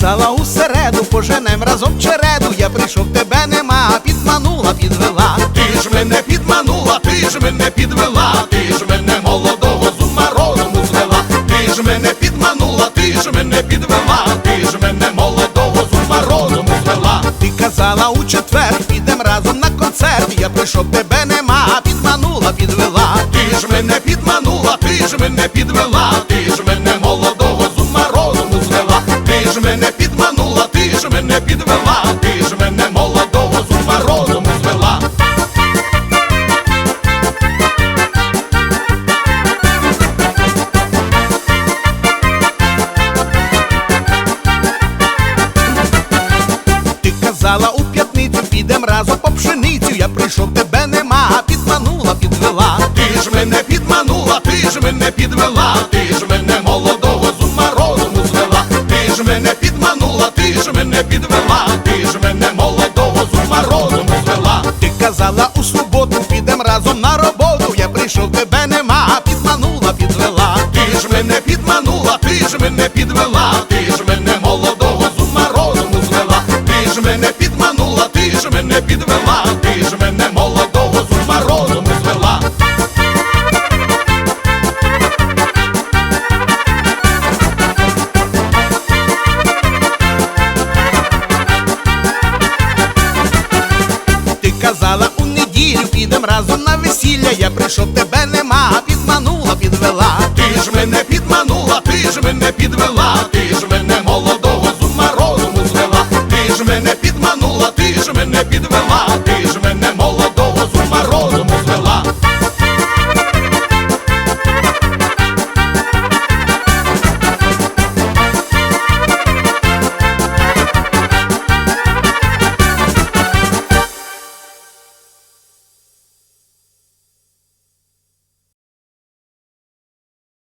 Казала у середу, поженем разом череду. Я прийшов, тебе нема, підманула, підвела. Ти ж мене підманула, ти ж мене підвела, ти ж мене молодого з ума розуму звела, ти ж мене підманула, ти ж мене підвела, ти ж мене молодого з ума розуму звела. Ти казала у четвер, підем разом на концерт. Я прийшов, тебе нема, підманула, підвела. Ти ж мене підманула, ти ж мене підвела, ти ж сказала у п'ятницю, підем разом по пшеницю. Я прийшов, тебе нема, підманула, підвела. Ти ж мене підманула, ти ж мене підвела, ти ж мене молодого з ума розуму звела. Ти ж мене підманула, ти ж мене підвела, ти ж мене молодого з ума розуму звела. Ти казала у суботу, підем разом на роботу. Я прийшов, тебе нема. не підвела, ти ж мене молодого з ума розуму звела. Ти казала у неділю, підем разом на весілля, я прийшов, тебе нема, підманула, підвела. обманула, ти ж мене підвела, ти ж мене мов.